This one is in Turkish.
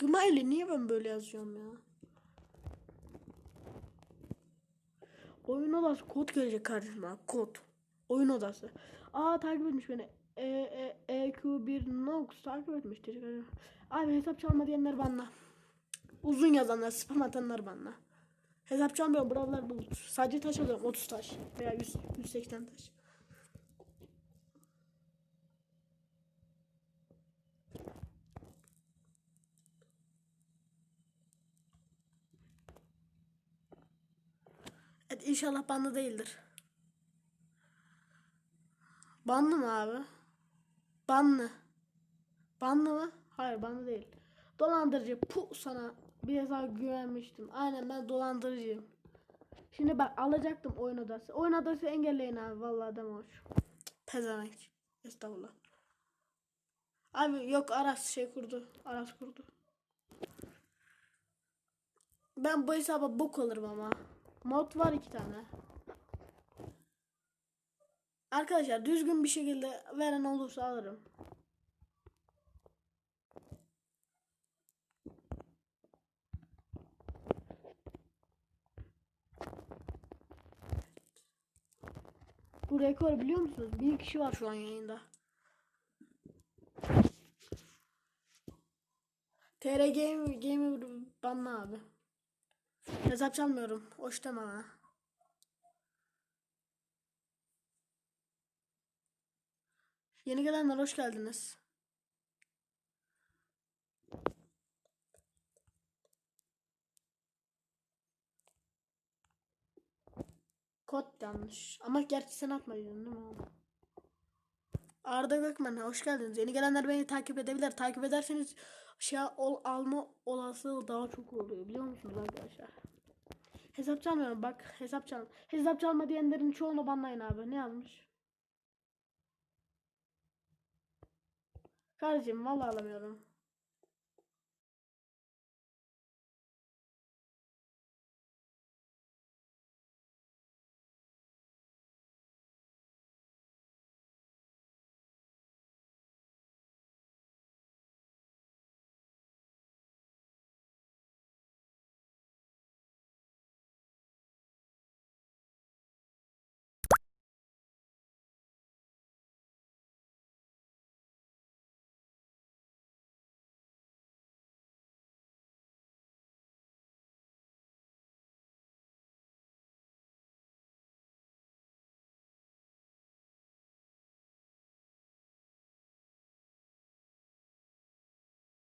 Gmail'i niye ben böyle yazıyorum ya? Oyun odası kod gelecek kardeşim ha kod. Oyun odası. Aa takip etmiş beni. E, e, EQ1 Nox takip etmiş. Teşekkür ederim. Abi hesap çalma diyenler banla. Uzun yazanlar, spam atanlar banla. Hesap çalmıyorum. Buralar bulut. Sadece taş alıyorum. 30 taş. Veya 100, 180 taş. Evet inşallah banlı değildir. Banlı mı abi? Banlı. Banlı mı? Hayır banlı değil. Dolandırıcı. Pu sana. Bir defa güvenmiştim. Aynen ben dolandırıcıyım. Şimdi bak alacaktım oyun odası. Oyun odası engelleyin abi. Vallahi deme hoş. Pezevenk. Estağfurullah. Abi yok Aras şey kurdu. Aras kurdu. Ben bu hesaba bok alırım ama. Mod var iki tane. Arkadaşlar düzgün bir şekilde veren olursa alırım. Bu rekor biliyor musunuz? Bir kişi var şu an yayında. TR Game, Gamer banla abi. Hesap çalmıyorum. Hoş ha. Yeni gelenler hoş geldiniz. Kod yanlış. Ama gerçi sen atmadın değil mi? Arda Gökmen hoş geldiniz. Yeni gelenler beni takip edebilir. Takip ederseniz şey ol, alma olasılığı daha çok oluyor biliyor musunuz arkadaşlar? Hesap çalmıyorum bak hesap çal. Hesap çalma diyenlerin çoğunu banlayın abi. Ne yazmış? Kardeşim vallahi alamıyorum.